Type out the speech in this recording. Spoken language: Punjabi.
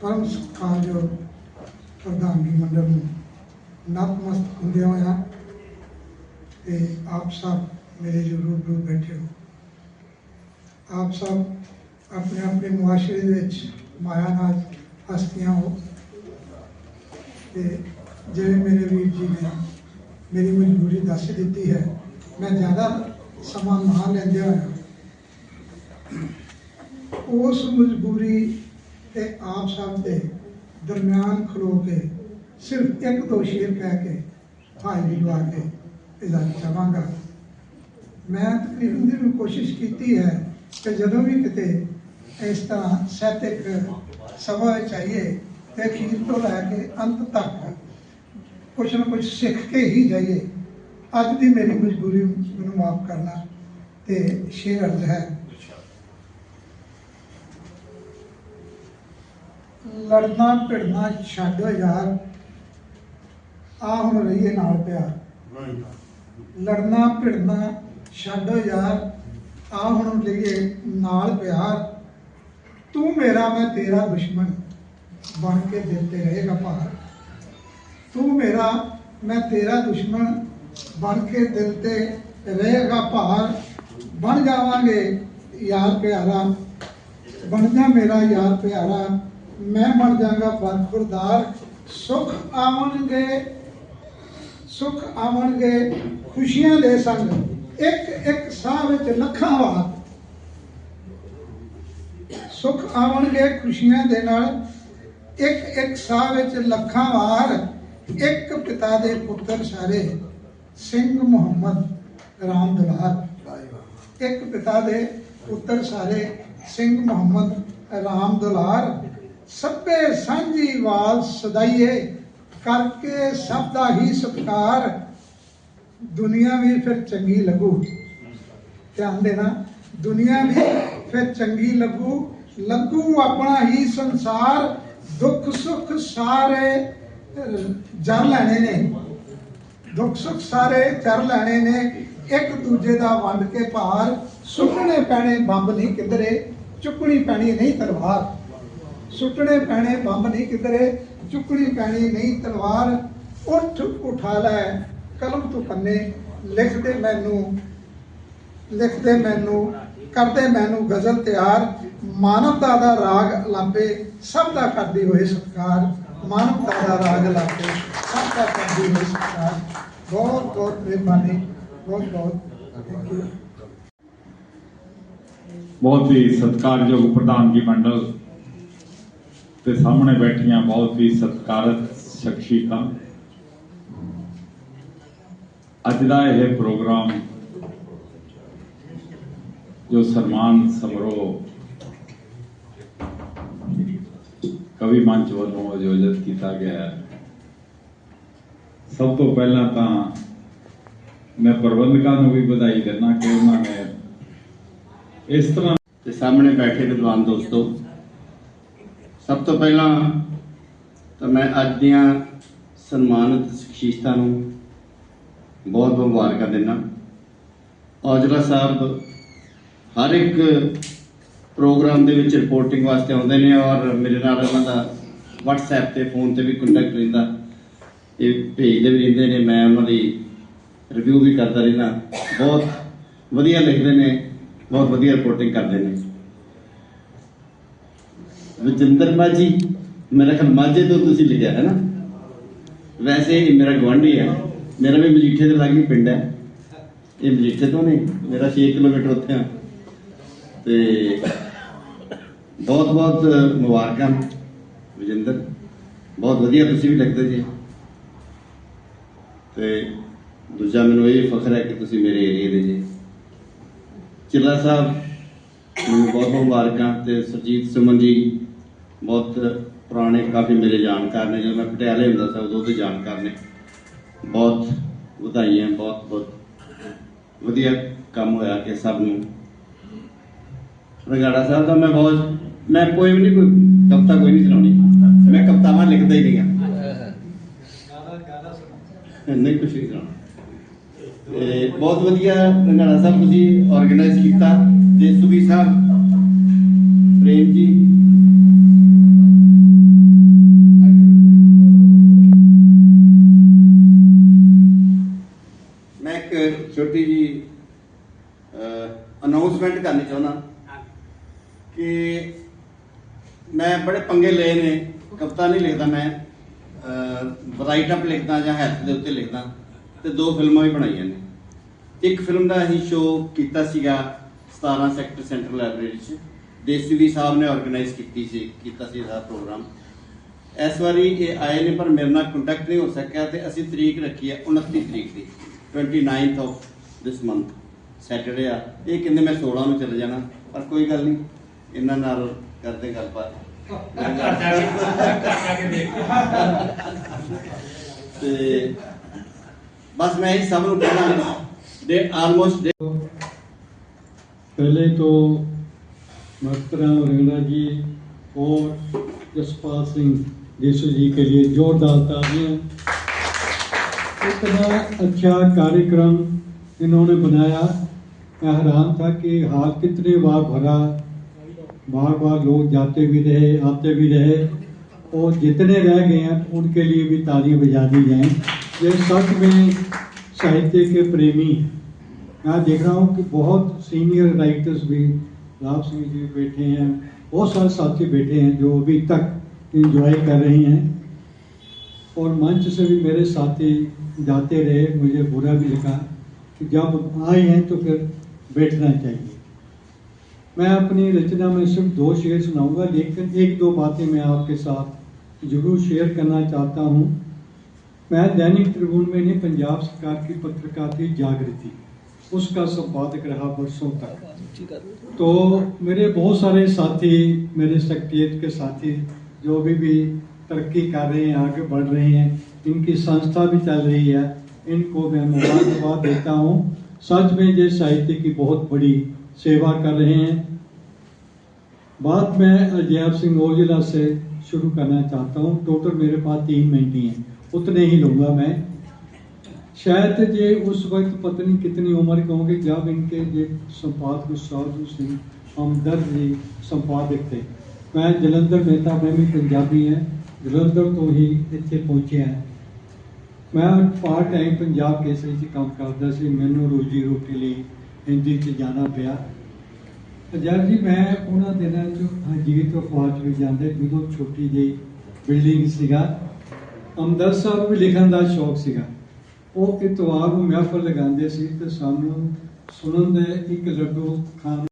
ਪਰਮ ਸਤਿਕਾਰਯੋਗ ਪ੍ਰਧਾਨਗੀ ਮੰਡਲ ਨੂੰ ਨਤਮਸਤਕ ਹੁੰਦੇ ਹੋਇਆ ਤੇ ਆਪ ਸਭ ਮੇਰੇ ਜੋ ਰੂਬਰੂ ਬੈਠੇ ਹੋ ਆਪ ਸਭ ਆਪਣੇ ਆਪਣੇ ਮੁਆਸ਼ਰੇ ਦੇ ਵਿੱਚ ਮਾਇਆ ਨਾਲ ਹਸਤੀਆਂ ਹੋ ਤੇ ਜਿਵੇਂ ਮੇਰੇ ਵੀਰ ਜੀ ਨੇ ਮੇਰੀ ਮਜਬੂਰੀ ਦੱਸ ਦਿੱਤੀ ਹੈ ਮੈਂ ਜ਼ਿਆਦਾ ਸਮਾਂ ਨਾ ਲੈਂਦੇ ਹੋਇਆ ਉਸ ਮਜਬੂਰੀ ਤੇ ਆਪ ਸਭ ਦੇ ਦਰਮਿਆਨ ਖਲੋ ਕੇ ਸਿਰਫ ਇੱਕ ਦੋ ਸ਼ੇਰ ਕਹਿ ਕੇ ਹਾਜ਼ਰੀ ਲਵਾ ਕੇ ਇਜਾਜ਼ਤ ਚਾਹਾਂਗਾ ਮੈਂ ਤਕਰੀਬਨ ਦੀ ਵੀ ਕੋਸ਼ਿਸ਼ ਕੀਤੀ ਹੈ ਕਿ ਜਦੋਂ ਵੀ ਕਿਤੇ ਇਸ ਤਰ੍ਹਾਂ ਸਾਹਿਤਕ ਸਭਾ ਵਿੱਚ ਆਈਏ ਤੇ ਅਖੀਰ ਤੋਂ ਲੈ ਕੇ ਅੰਤ ਤੱਕ ਕੁਛ ਨਾ ਕੁਛ ਸਿੱਖ ਕੇ ਹੀ ਜਾਈਏ, ਅੱਜ ਦੀ ਮੇਰੀ ਮਜਬੂਰੀ ਮੈਨੂੰ ਮਾਫ ਕਰਨਾ ਤੇ ਸ਼ੇਰ ਅਰਜ਼ ਹੈ। ਲੜਨਾ, ਭਿੜਨਾ ਛੱਡ ਯਾਰ। ਆ ਹੁਣ ਰਹੀਏ ਨਾਲ ਪਿਆਰ। ਲੜਨਾ, ਭਿੜਨਾ ਛੱਡ ਯਾਰ। ਆ ਹੁਣ ਲਈਏ ਨਾਲ ਪਿਆਰ। ਤੂੰ ਮੇਰਾ, ਮੈਂ ਤੇਰਾ ਦੁਸ਼ਮਣ ਬਣ ਕੇ ਦਿਲ ਤੇ ਰਹੇਗਾ ਭਾਰ। ਤੂੰ ਮੇਰਾ, ਮੈਂ ਤੇਰਾ ਦੁਸ਼ਮਣ ਬਣ ਕੇ ਦਿਲ ਤੇ ਰਹੇਗਾ ਭਾਰ। ਬਣ ਜਾਵਾਂਗੇ ਯਾਰ ਪਿਆਰਾ। ਬਣ ਜਾ ਮੇਰਾ ਯਾਰ ਪਿਆਰਾ। ਮੈਂ ਬਣ ਜਾਗਾ ਬਰਖੁਰਦਾਰ ਸੁਖ ਆਵਣਗੇ ਸੁਖ ਆਵਣਗੇ, ਖੁਸ਼ੀਆਂ ਦੇ ਸੰਗ। ਇੱਕ ਇੱਕ ਸਾਹ ਵਿੱਚ ਲੱਖਾਂ ਵਾਰ ਸੁਖ ਆਵਣਗੇ, ਖੁਸ਼ੀਆਂ ਦੇ ਨਾਲ। ਇੱਕ ਇੱਕ ਸਾਹ ਵਿੱਚ ਲੱਖਾਂ ਵਾਰ। ਇੱਕ ਪਿਤਾ ਦੇ ਪੁੱਤਰ ਸਾਰੇ। ਸਿੰਘ ਮੁਹੰਮਦ ਰਾਮ ਦੁਲਾਰ ਇੱਕ ਪਿਤਾ ਦੇ ਪੁੱਤਰ ਸਾਰੇ। ਸਿੰਘ ਮੁਹੰਮਦ ਰਾਮ ਦੁਲਾਰ ਸਭੇ ਸਾਂਝੀ ਵਾਲ ਸਦਾਈਏ, ਕਰਕੇ ਸਭ ਦਾ ਹੀ ਸਤਕਾਰ। ਦੁਨੀਆ ਵੀ ਫਿਰ ਚੰਗੀ ਲੱਗੂ। ਧਿਆਨ ਦੇਣਾ, ਦੁਨੀਆ ਵੀ ਫਿਰ ਚੰਗੀ ਲੱਗੂ। ਲੱਗੂ ਆਪਣਾ ਹੀ ਸੰਸਾਰ, ਦੁੱਖ ਸੁੱਖ ਸਾਰੇ ਜਰ ਲੈਣੇ ਨੇ। ਦੁੱਖ ਸੁੱਖ ਸਾਰੇ ਜਰ ਲੈਣੇ ਨੇ। ਇੱਕ ਦੂਜੇ ਦਾ ਵੰਡ ਕੇ ਭਾਰ। ਸੁੱਟਣੇ ਪੈਣੇ ਬੰਬ ਨਹੀਂ ਕਿਧਰੇ, ਚੁੱਕਣੀ ਪੈਣੀ ਨਹੀਂ ਤਲਵਾਰ। ਸੁੱਟਣੇ ਪੈਣੇ, ਬੰਬ ਨਹੀਂ ਕਿਧਰੇ, ਚੁੱਕਣੀ ਪੈਣੀ ਨਹੀਂ, ਤਲਵਾਰ ਉੱਠ ਉਠਾ ਲੈ, ਕਲਮ ਤੂੰ ਪੰਨੇ ਲਿਖ ਮੈਨੂੰ ਲਿਖ ਮੈਨੂੰ, ਕਰਦੇ ਮੈਨੂੰ ਗਜ਼ਲ ਤਿਆਰ ਮਾਨਵਤਾ ਦਾ ਰਾਗ ਲਾਪੇ, ਸਭ ਦਾ ਕਰਦੀ ਹੋਏ ਸਤਕਾਰ ਮਾਨਵਤਾ ਦਾ ਰਾਗ ਲਾਪੇ, ਸਭ ਦਾ ਕਰਦੀ ਹੋਏ ਸਤਕਾਰ। ਬਹੁਤ ਬਹੁਤ ਮਿਹਰਬਾਨੀ, ਬਹੁਤ ਬਹੁਤ ਥੈਂਕ ਯੂ ਬਹੁਤ ਹੀ ਸਤਿਕਾਰਯੋਗ ਪ੍ਰਧਾਨ ਜੀ, ਮੰਡਲ। ਤੇ ਸਾਹਮਣੇ ਬੈਠੀਆਂ ਬਹੁਤ ਹੀ ਸਤਿਕਾਰਤ ਸ਼ਖਸੀਅਤਾਂ ਅੱਜ ਦਾ ਇਹ ਪ੍ਰੋਗਰਾਮ ਜੋ ਸਨਮਾਨ ਸਮਾਰੋਹ ਕਵੀ ਮੰਚ ਵੱਲੋਂ ਆਯੋਜਿਤ ਕੀਤਾ ਗਿਆ ਹੈ, ਸਭ ਤੋਂ ਪਹਿਲਾਂ ਤਾਂ ਮੈਂ ਪ੍ਰਬੰਧਕਾਂ ਨੂੰ ਵੀ ਵਧਾਈ ਦਿੰਦਾ ਕਿ ਉਹਨਾਂ ਨੇ ਇਸ ਤਰ੍ਹਾਂ ਤੇ ਸਾਹਮਣੇ ਬੈਠੇ ਵਿਦਵਾਨ ਦੋਸਤੋ ਸਭ ਤੋਂ ਪਹਿਲਾਂ ਤਾਂ ਮੈਂ ਅੱਜ ਦੀਆਂ ਸਨਮਾਨਿਤ ਸ਼ਖਸੀਅਤਾਂ ਨੂੰ ਬਹੁਤ ਬਹੁਤ ਮੁਬਾਰਕਾਂ ਦਿੰਦਾ। ਔਜਲਾ ਸਾਹਿਬ ਹਰ ਇੱਕ ਪ੍ਰੋਗਰਾਮ ਦੇ ਵਿੱਚ ਰਿਪੋਰਟਿੰਗ ਵਾਸਤੇ ਆਉਂਦੇ ਨੇ ਔਰ ਮੇਰੇ ਨਾਲ ਉਹਨਾਂ ਦਾ WhatsApp ਤੇ ਫੋਨ ਤੇ ਵੀ ਕੰਟੈਕਟ ਰਹਿੰਦਾ। ਇਹ ਭੇਜਦੇ ਵੀ ਰਹਿੰਦੇ ਨੇ, ਮੈਂ ਉਹਨਾਂ ਦੀ ਰਿਵਿਊ ਵੀ ਕਰਦਾ ਰਹਿੰਦਾ। ਬਹੁਤ ਵਧੀਆ ਲਿਖਦੇ ਨੇ, ਬਹੁਤ ਵਧੀਆ ਰਿਪੋਰਟਿੰਗ ਕਰਦੇ ਨੇ। ਵਜਿੰਦਰ ਮਾਝੀ ਮੇਰਾ ਖਿਆਲ ਮਾਝੇ ਤੋਂ ਤੁਸੀਂ ਲਿਖਿਆ ਹੈ ਨਾ? ਵੈਸੇ ਇਹ ਮੇਰਾ ਗਵਾਂਢੀ ਹੈ। ਮੇਰਾ ਵੀ ਮਜੀਠੇ ਦੇ ਲਾਗੇ ਪਿੰਡ ਹੈ। ਇਹ ਮਜੀਠੇ ਤੋਂ ਨਹੀਂ ਮੇਰਾ 6 ਕਿਲੋਮੀਟਰ ਉੱਥੇ ਆ। ਤੇ ਬਹੁਤ ਬਹੁਤ ਮੁਬਾਰਕਾਂ ਵਜਿੰਦਰ ਬਹੁਤ ਵਧੀਆ ਤੁਸੀਂ ਵੀ ਲੱਗਦੇ ਜੀ। ਤੇ ਦੂਜਾ ਮੈਨੂੰ ਇਹ ਫਖਰ ਹੈ ਕਿ ਤੁਸੀਂ ਮੇਰੇ ਏਰੀਏ ਦੇ ਜੀ। ਚਿੱਲਾ ਸਾਹਿਬ, ਮੈਨੂੰ ਬਹੁਤ ਬਹੁਤ ਮੁਬਾਰਕਾਂ ਤੇ ਸੁਰਜੀਤ ਸੁਮਨ ਜੀ ਬਹੁਤ ਪੁਰਾਣੇ ਕਾਫੀ ਮੇਰੇ ਜਾਣਕਾਰ ਨੇ, ਜਦੋਂ ਮੈਂ ਪਟਿਆਲੇ ਹੁੰਦਾ ਸੀ, ਉਦੋਂ ਦੇ ਜਾਣਕਾਰ ਨੇ। ਬਹੁਤ ਵਧਾਈਆਂ, ਬਹੁਤ ਬਹੁਤ ਵਧੀਆ ਕੰਮ ਹੋਇਆ ਕਿ ਸਭ ਨੂੰ। ਰਗਾੜਾ ਸਾਹਿਬ ਦਾ ਮੈਂ ਬਹੁਤ, ਮੈਂ ਕੋਈ ਵੀ ਨਹੀਂ, ਕੋਈ ਕਵਿਤਾ ਕੋਈ ਨਹੀਂ ਸੁਣਾਉਣੀ ਮੈਂ ਕਵਿਤਾਵਾਂ ਲਿਖਦਾ ਹੀ ਨਹੀਂ ਆ ਨਹੀਂ ਕੁਛ ਨਹੀਂ ਸੁਣਾਉਣਾ ਤੇ ਬਹੁਤ ਵਧੀਆ ਰੰਗਾਲਾ ਸਾਹਿਬ ਤੁਸੀਂ ਆਰਗੇਨਾਈਜ਼ ਕੀਤਾ। ਤੇ ਸੁਬੀ ਸਾਹਿਬ, ਪ੍ਰੇਮ ਜੀ ਇੱਕ ਛੋਟੀ ਜੀ ਅਨਾਉਂਸਮੈਂਟ ਕਰਨੀ ਚਾਹੁੰਦਾ। ਕਿ ਮੈਂ ਬੜੇ ਪੰਗੇ ਲਏ ਨੇ ਕਵਿਤਾ ਨਹੀਂ ਲਿਖਦਾ ਮੈਂ ਰਾਈਟ ਅਪ ਲਿਖਦਾ ਜਾਂ ਹੈਲਥ ਦੇ ਉੱਤੇ ਲਿਖਦਾ ਤੇ ਦੋ ਫਿਲਮਾਂ ਵੀ ਬਣਾਈਆਂ ਨੇ। ਇੱਕ ਫਿਲਮ ਦਾ ਅਸੀਂ ਸ਼ੋਅ ਕੀਤਾ ਸੀਗਾ 17 ਸੈਕਟਰ ਸੈਂਟਰਲ ਲਾਇਬ੍ਰੇਰੀ 'ਚ ਦੇਸਵੀ ਸਾਹਿਬ ਨੇ ਆਰਗੇਨਾਈਜ਼ ਕੀਤੀ ਸੀ ਕੀਤਾ ਸੀ ਇਹਦਾ ਪ੍ਰੋਗਰਾਮ ਇਸ ਵਾਰੀ ਇਹ ਆਏ ਨੇ ਪਰ ਮੇਰੇ ਨਾਲ ਕੰਟੈਕਟ ਨਹੀਂ ਹੋ ਸਕਿਆ ਤੇ ਅਸੀਂ ਤਰੀਕ ਰੱਖੀ ਹੈ 29 ਤਰੀਕ ਦੀ। 29th of this month Saturday ਆ ਇਹ ਕਹਿੰਦੇ ਮੈਂ 16 ਨੂੰ ਚਲੇ ਜਾਣਾ ਪਰ ਕੋਈ ਗੱਲ ਨਹੀਂ ਇਹਨਾਂ ਨਾਲ ਕਰਦੇ ਗੱਲਬਾਤ ਤੇ ਬਸ ਮੈਂ ਇਹ ਸਭ ਨੂੰ ਕਹਿਣਾ ਦੇ ਆਲਮੋਸਟ पहले तो मोहतरम रंगना जी और जसपाल सिंह देसू जी के लिए जोरदार तालियां इतना अच्छा कार्यक्रम इन्होंने बनाया। मैं हैरान था कि हाल कितने बार भरा। बार बार लोग जाते भी रहे, आते भी रहे और जितने रह गए हैं, उनके लिए भी तालियाँ बजा दी जाए। ये सच में साहित्य के प्रेमी मैं देख रहा हूँ कि बहुत सीनियर राइटर्स भी लाभ सिंह जी बैठे हैं, बहुत सारे साथी बैठे हैं जो अभी तक इंजॉय कर रहे हैं। और मंच से भी मेरे साथी जाते रहे, मुझे बुरा भी लगा कि जब आए हैं तो फिर बैठना चाहिए। मैं अपनी रचना में सिर्फ़ दो शेर सुनाऊँगा, लेकिन एक दो बातें मैं आपके साथ ज़रूर शेयर करना चाहता हूँ। मैं दैनिक ट्रिब्यून में नहीं पंजाब सरकार की पत्रकार थी जागृति, उसका संपादक रहा वर्षों तक। तो मेरे बहुत सारे साथी, मेरे सेक्रेटरिएट के साथी, जो भी भी तरक्की कर रहे हैं, आगे बढ़ रहे हैं, इनकी संस्था भी चल रही है, इनको मैं मुबारकबाद देता हूँ। सच में ये साहित्य की बहुत बड़ी सेवा कर रहे हैं। बात मैं अजैब सिंह ओजला से शुरू करना चाहता हूँ। टोटल मेरे पास तीन मिनट ही, उतने ही लूँगा मैं। शायद ये उस वक्त पता नहीं कितनी उम्र के होंगे जब इनके ये संपादक साधु सिंह, हमदर्द जी संपादक थे। मैं जलंधर में मैं भी पंजाबी है। ਜਲੰਧਰ ਤੋਂ ਹੀ ਇੱਥੇ ਪਹੁੰਚਿਆ। ਮੈਂ ਪਾਰਟ ਟਾਈਮ ਪੰਜਾਬ ਕੇਸਰੀ 'ਚ ਕੰਮ ਕਰਦਾ ਸੀ। ਮੈਨੂੰ ਰੋਜੀ ਰੋਟੀ ਲਈ ਹਿੰਦੀ 'ਚ ਜਾਣਾ ਪਿਆ। ਜਦ ਜੀ, ਮੈਂ ਉਹਨਾਂ ਦਿਨਾਂ 'ਚ ਹਜੀਤ ਵਫਾਤ ਵੀ ਜਾਂਦੇ ਜਦੋਂ ਛੋਟੀ ਜਿਹੀ ਬਿਲਡਿੰਗ ਸੀਗਾ ਅਮਦਰ ਸਾਹਿਬ ਵੀ ਲਿਖਣ ਦਾ ਸ਼ੌਕ ਸੀਗਾ। ਉਹ ਕਿਤਵਾਰ ਨੂੰ ਮਹਿਫਲ ਲਗਾਉਂਦੇ ਸੀ ਤੇ ਸਾਨੂੰ ਸੁਣਨ ਦੇ ਇੱਕ ਲੱਡੂ ਖਾਣ